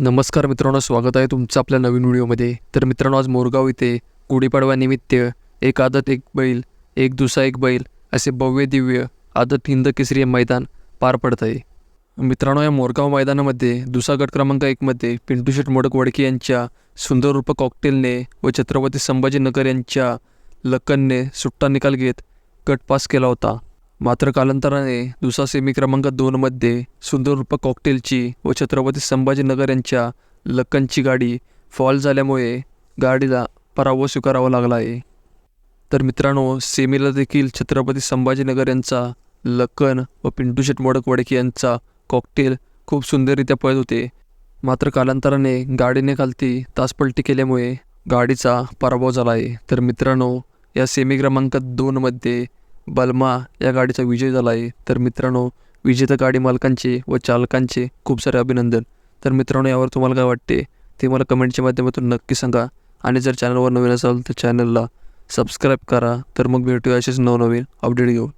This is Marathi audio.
नमस्कार मित्रांनो स्वागत आहे तुमचं आपल्या नवीन व्हिडिओमध्ये. तर मित्रांनो आज मोरगाव इथे गुढीपाडव्यानिमित्त एक आदत एक बैल एक दुसा एक बैल असे भव्य दिव्य आदत हिंद केसरी मैदान पार पडत आहे. मित्रांनो या मोरगाव मैदानामध्ये दुसा गट क्रमांक एकमध्ये पिंटू शेट मोडक वडके यांच्या सुंदर रूप कॉकटेलने व छत्रपती संभाजीनगर यांच्या लक्कनने सुट्टा निकाल घेत गट पास केला होता. मात्र कालांतराने दुसरा सेमी क्रमांक दोनमध्ये सुंदर रूप कॉकटेलची व छत्रपती संभाजीनगर यांच्या लक्कनची गाडी फॉल झाल्यामुळे गाडीला पराभव स्वीकारावा लागला आहे. तर मित्रांनो सेमीला देखील छत्रपती संभाजीनगर यांचा लक्कन व पिंटू शेट मोडक वडके यांचा कॉकटेल खूप सुंदररित्या पळत होते. मात्र कालांतराने गाडीने खालती तासपलटी केल्यामुळे गाडीचा पराभव झाला आहे. तर मित्रांनो या सेमी क्रमांक दोनमध्ये बलमा या गाडीचा विजय झाला आहे तर मित्रांनो विजेता गाडी मालकांचे व चालकांचे खूप सारे अभिनंदन. तर मित्रांनो यावर तुम्हाला काय वाटते? ते मला कमेंटच्या माध्यमातून नक्की सांगा. आणि जर चॅनलवर नवीन असाल तर चॅनलला सबस्क्राईब करा. तर मग भेटूया असेच नवनवीन अपडेट घेऊन.